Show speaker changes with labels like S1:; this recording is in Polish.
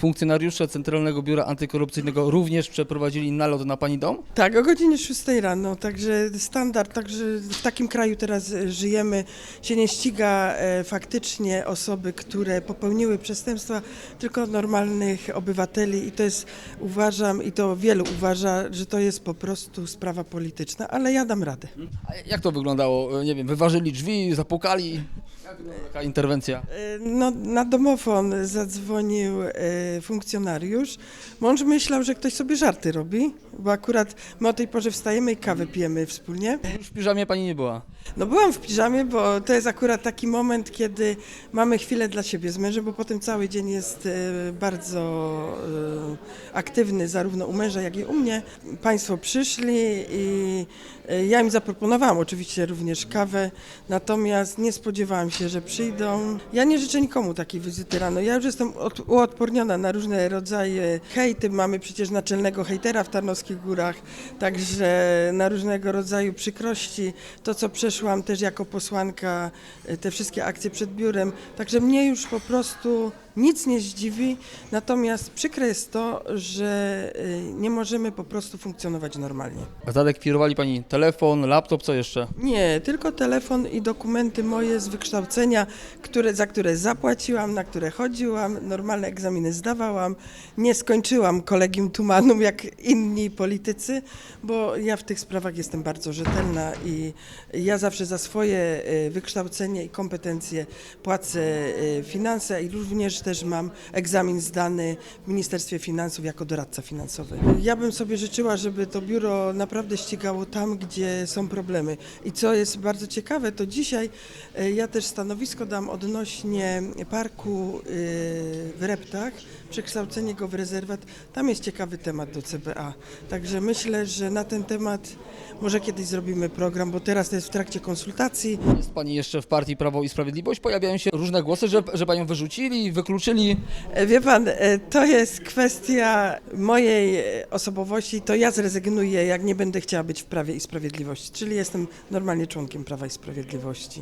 S1: funkcjonariusze Centralnego Biura Antykorupcyjnego również przeprowadzili nalot na pani dom?
S2: Tak, o godzinie 6 rano, także standard, także w takim kraju teraz e, żyjemy, się nie ściga e, faktycznie osoby, które popełniły przestępstwa, tylko normalnych obywateli i to jest, uważam, i to wielu uważa, że to jest po prostu sprawa polityczna, ale ja dam radę.
S1: A jak to wyglądało? Nie wiem, wyważyli drzwi, zapukali? Jak wygląda taka interwencja?
S2: E, No, na domofon zadzwonił e, funkcjonariusz. Mąż myślał, że ktoś sobie żarty robi, bo akurat my o tej porze wstajemy i kawę pijemy wspólnie.
S1: Już w piżamie pani nie była.
S2: No byłam w piżamie, bo to jest akurat taki moment, kiedy mamy chwilę dla siebie z mężem, bo potem cały dzień jest e, bardzo e, aktywny zarówno u męża, jak i u mnie. Państwo przyszli i e, ja im zaproponowałam oczywiście również kawę, natomiast nie spodziewałam się, że przyjdą. Ja nie życzę nikomu takiej wizyty rano. Ja już jestem od, uodporniona na różne rodzaje hejty. Mamy przecież naczelnego hejtera w Tarnowskich Górach, także na różnego rodzaju przykrości. To, co przeszłam też jako posłanka, e, te wszystkie akcje przed biurem. Także mnie już po prostu nic nie zdziwi. Natomiast przykre jest to, że e, nie możemy po prostu funkcjonować normalnie.
S1: A zadekwirowali pani telefon, laptop, co jeszcze?
S2: Nie, tylko telefon i dokumenty moje z wykształcenia, które, za które zapłaciłam, na które chodziłam, normalne egzaminy zdawałam. Nie skończyłam kolegium Tumanum jak inni politycy, bo ja w tych sprawach jestem bardzo rzetelna i ja zawsze za swoje e, wykształcenie i kompetencje płacę e, finanse i również też mam egzamin zdany w Ministerstwie Finansów jako doradca finansowy. Ja bym sobie życzyła, żeby to biuro naprawdę ścigało tam, gdzie są problemy. I co jest bardzo ciekawe, to dzisiaj e, ja też stanowisko dam odnośnie parku e, w Reptach, przekształcenie go w rezerwat. Tam jest ciekawy temat do CBA. Także myślę, że na ten temat może kiedyś zrobimy program, bo teraz to jest w trakcie konsultacji.
S1: Jest pani jeszcze w partii Prawo i Sprawiedliwość? Pojawiają się różne głosy, że, że panią wyrzucili, wykluczyli.
S2: E, Wie pan, e, to jest kwestia mojej osobowości, to ja zrezygnuję, jak nie będę chciała być w Prawie i Sprawiedliwości, czyli jestem normalnie członkiem Prawa i Sprawiedliwości.